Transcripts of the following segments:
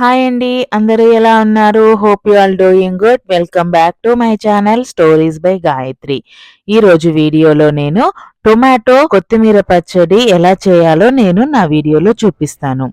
Hi అండి అందరూ ఎలా ఉన్నారు? Hope you all doing good welcome back to my channel stories by Gayatri ఈ రోజు వీడియోలో నేను టొమాటో కొత్తిమీర పచ్చడి ఎలా చేయాలో నేను నా వీడియోలో చూపిస్తాను.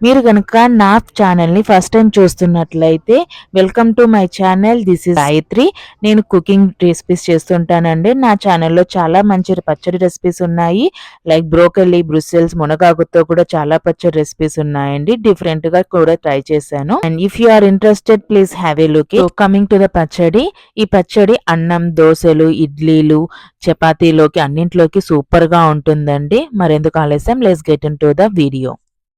మీరు కనుక నా ఛానల్ని ఫస్ట్ టైం చూస్తున్నట్లయితే welcome to my channel this is Gayatri నేను కుకింగ్ రెసిపీస్ చేస్తుంటానండి. నా ఛానల్లో చాలా మంచి పచ్చడి రెసిపీస్ ఉన్నాయి. లైక్ బ్రోకలీ బ్రుసెల్స్ మునగాకుతో కూడా చాలా పచ్చడి రెసిపీస్ ఉన్నాయండి. డిఫరెంట్గా కూడా ట్రై చేశాను. And if you are interested please have a look coming to the pachadi. ఈ పచ్చడి అన్నం దోశలు ఇడ్లీలు చపాతీలోకి అన్నింటిలోకి సూపర్గా ఉంటుందండి. మరెందుకు ఆలస్యం? Let's get into the video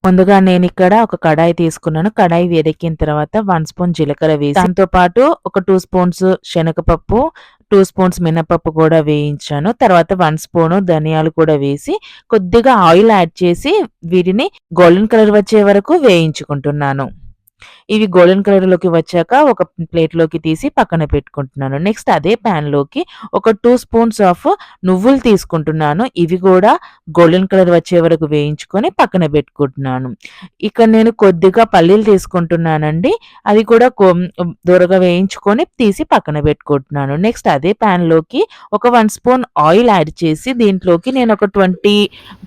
ముందుగా నేను ఇక్కడ ఒక కడాయి తీసుకున్నాను. కడాయి వేడెక్కిన తర్వాత వన్ స్పూన్ జీలకర్ర వేసి దాంతో పాటు ఒక టూ స్పూన్స్ శనగపప్పు టూ స్పూన్స్ మినపప్పు కూడా వేయించాను. తర్వాత వన్ స్పూన్ ధనియాలు కూడా వేసి కొద్దిగా ఆయిల్ యాడ్ చేసి వీటిని గోల్డెన్ కలర్ వచ్చే వరకు వేయించుకుంటున్నాను. ఇవి గోల్డెన్ కలర్లోకి వచ్చాక ఒక ప్లేట్లోకి తీసి పక్కన పెట్టుకుంటున్నాను. నెక్స్ట్ అదే ప్యాన్లోకి ఒక టూ స్పూన్స్ ఆఫ్ నువ్వులు తీసుకుంటున్నాను. ఇవి కూడా గోల్డెన్ కలర్ వచ్చే వరకు వేయించుకొని పక్కన పెట్టుకుంటున్నాను. ఇక్కడ నేను కొద్దిగా పల్లీలు తీసుకుంటున్నానండి. అది కూడా దూరగా వేయించుకొని తీసి పక్కన పెట్టుకుంటున్నాను. నెక్స్ట్ అదే ప్యాన్లోకి ఒక వన్ స్పూన్ ఆయిల్ యాడ్ చేసి దీంట్లోకి నేను ఒక ట్వంటీ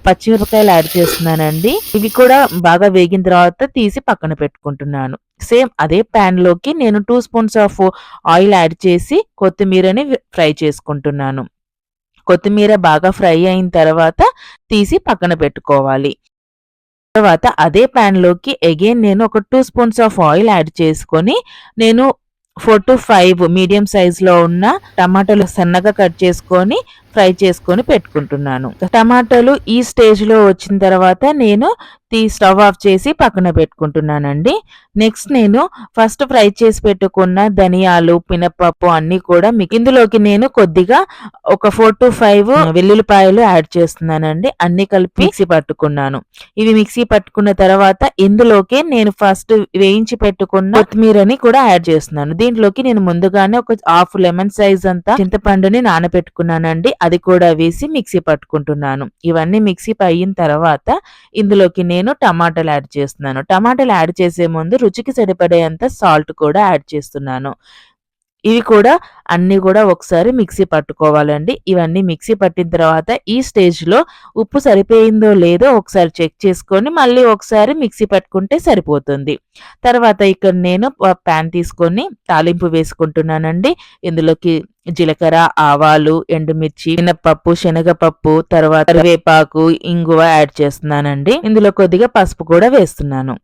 పచ్చిమిరపకాయలు యాడ్ చేస్తున్నానండి. ఇవి కూడా బాగా వేగిన తర్వాత తీసి పక్కన పెట్టుకుంటున్నాను. సేమ్ అదే ప్యాన్లోకి నేను two spoons of oil add చేసి కొత్తిమీరని ఫ్రై చేసుకుంటున్నాను. కొత్తిమీర బాగా ఫ్రై అయిన తర్వాత తీసి పక్కన పెట్టుకోవాలి. తర్వాత అదే ప్యాన్లోకి అగైన్ నేను ఒక two spoons of oil add చేసుకొని నేను ఫోర్ టు ఫైవ్ మీడియం సైజులో ఉన్న టమాటాలు సన్నగా కట్ చేసుకొని ఫ్రై చేసుకొని పెట్టుకుంటున్నాను. టమాటాలు ఈ స్టేజ్లో వచ్చిన తర్వాత నేను తీ స్టవ్ ఆఫ్ చేసి పక్కన పెట్టుకుంటున్నానండి. నెక్స్ట్ నేను ఫస్ట్ ఫ్రై చేసి పెట్టుకున్న ధనియాలు పినపప్పు అన్నీ కూడా మీకు ఇందులోకి నేను కొద్దిగా ఒక ఫోర్ టు ఫైవ్ వెల్లుల్లిపాయలు యాడ్ చేస్తున్నానండి. అన్ని కలిపి మిక్సీ పట్టుకున్నాను. ఇవి మిక్సీ పట్టుకున్న తర్వాత ఇందులోకి నేను ఫస్ట్ వేయించి పెట్టుకున్న కొత్తిమీరని కూడా యాడ్ చేస్తున్నాను. దీంట్లోకి నేను ముందుగానే ఒక హాఫ్ లెమన్ సైజ్ అంతా చింతపండుని నానబెట్టుకున్నానండి. అది కూడా వేసి మిక్సీ పట్టుకుంటున్నాను. ఇవన్నీ మిక్సీ అయిన తర్వాత ఇందులోకి నేను టమాటాలు యాడ్ చేస్తున్నాను. టమాటాలు యాడ్ చేసే ముందు రుచికి సరిపడేంత సాల్ట్ కూడా యాడ్ చేస్తున్నాను. ఇవి కూడా అన్నీ కూడా ఒకసారి మిక్సీ పట్టుకోవాలండి. ఇవన్నీ మిక్సీ పట్టిన తర్వాత ఈ స్టేజ్లో ఉప్పు సరిపోయిందో లేదో ఒకసారి చెక్ చేసుకొని మళ్ళీ ఒకసారి మిక్సీ పట్టుకుంటే సరిపోతుంది. తర్వాత ఇక్కడ నేను ప్యాన్ తీసుకొని తాలింపు వేసుకుంటున్నానండి. ఇందులోకి జీలకర్ర ఆవాలు ఎండుమిర్చి మినపప్పు శనగపప్పు తర్వాత వేపాకు ఇంగువ యాడ్ చేస్తున్నానండి. ఇందులో కొద్దిగా పసుపు కూడా వేస్తున్నాను.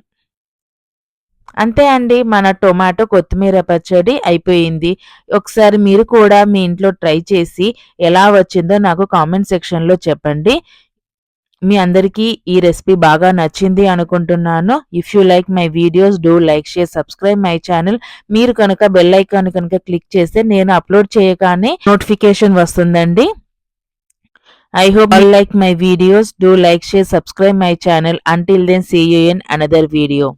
అంతే అండి మన టొమాటో కొత్తిమీర పచ్చడి అయిపోయింది. ఒకసారి మీరు కూడా మీ ఇంట్లో ట్రై చేసి ఎలా వచ్చిందో నాకు కామెంట్ సెక్షన్లో చెప్పండి. మీ అందరికీ ఈ రెసిపీ బాగా నచ్చింది అనుకుంటున్నాను. If you like my videos do like share subscribe my channel మీరు కనుక బెల్ ఐకాన్ కనుక క్లిక్ చేస్తే నేను అప్లోడ్ చేయగానే నోటిఫికేషన్ వస్తుందండి. I hope I like my videos do like share subscribe my channel until then see you in another video